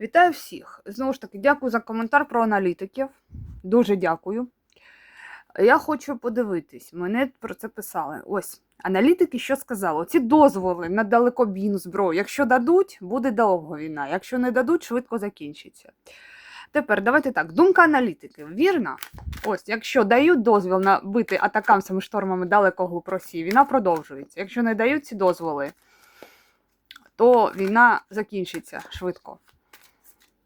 Вітаю всіх! Знову ж таки, дякую за коментар про аналітиків. Дуже дякую. Я хочу подивитись, мене про це писали. Ось, аналітики що сказали? Ці дозволи на далекобійну зброю. Якщо дадуть, буде довго війна. Якщо не дадуть, швидко закінчиться. Тепер давайте так. Думка аналітиків, вірна? Ось, якщо дають дозвіл на бити атакамсами штормами далеко глиб Росії, війна продовжується. Якщо не дають ці дозволи, то війна закінчиться швидко.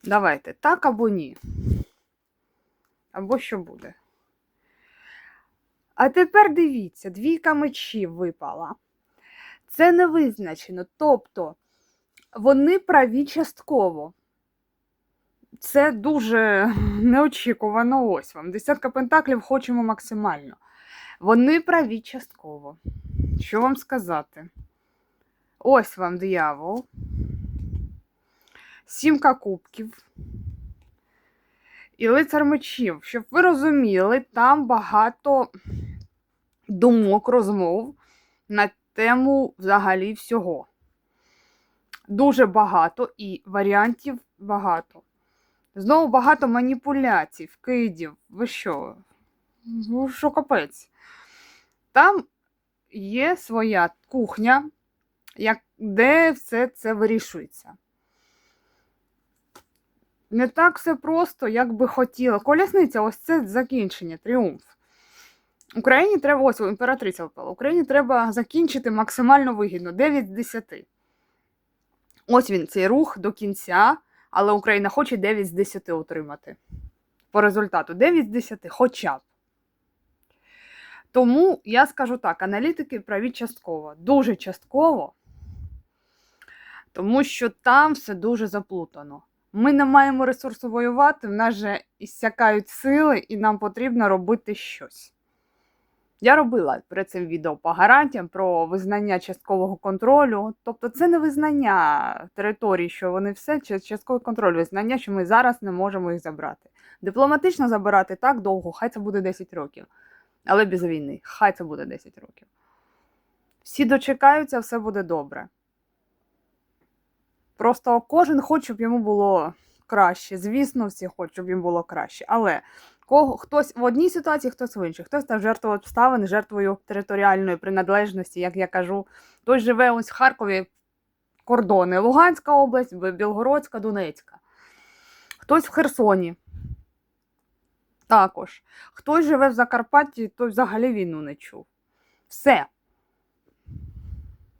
Давайте, так або ні. Або що буде. А тепер дивіться, двійка мечів випала. Це не визначено. Тобто вони праві частково. Це дуже неочікувано. Ось вам. Десятка пентаклів хочемо максимально. Вони праві частково. Що вам сказати? Ось вам диявол. Сімка кубків. І лицар мечів. Щоб ви розуміли, там багато думок, розмов на тему взагалі всього. Дуже багато і варіантів багато. Знову багато маніпуляцій, вкидів. Ви що? Ну, що капець? Там є своя кухня, де все це вирішується. Не так все просто, як би хотіла. Колісниця, ось це закінчення, тріумф. Україні треба, ось імператриця випала. Україні треба закінчити максимально вигідно 9 з 10. Ось він, цей рух до кінця, але Україна хоче 9 з 10 отримати. По результату 9 з 10, хоча б. Тому я скажу так: аналітики праві частково, дуже частково, тому що там все дуже заплутано. Ми не маємо ресурсу воювати, в нас же іссякають сили, і нам потрібно робити щось. Я робила перед цим відео по гарантіям про визнання часткового контролю. Тобто це не визнання території, що вони все, чи частковий контроль, визнання, що ми зараз не можемо їх забрати. Дипломатично забирати так довго, хай це буде 10 років. Але без війни, хай це буде 10 років. Всі дочекаються, все буде добре. Просто кожен хоче, щоб йому було краще. Звісно, всі хочуть, щоб їм було краще. Але кого хтось в одній ситуації, хтось в іншій. Хтось став жертвою обставин, жертвою територіальної приналежності, як я кажу. Хтось живе ось в Харкові кордони, Луганська область, Білгородська, Донецька. Хтось в Херсоні. Також. Хтось живе в Закарпатті, той взагалі війну не чув. Все.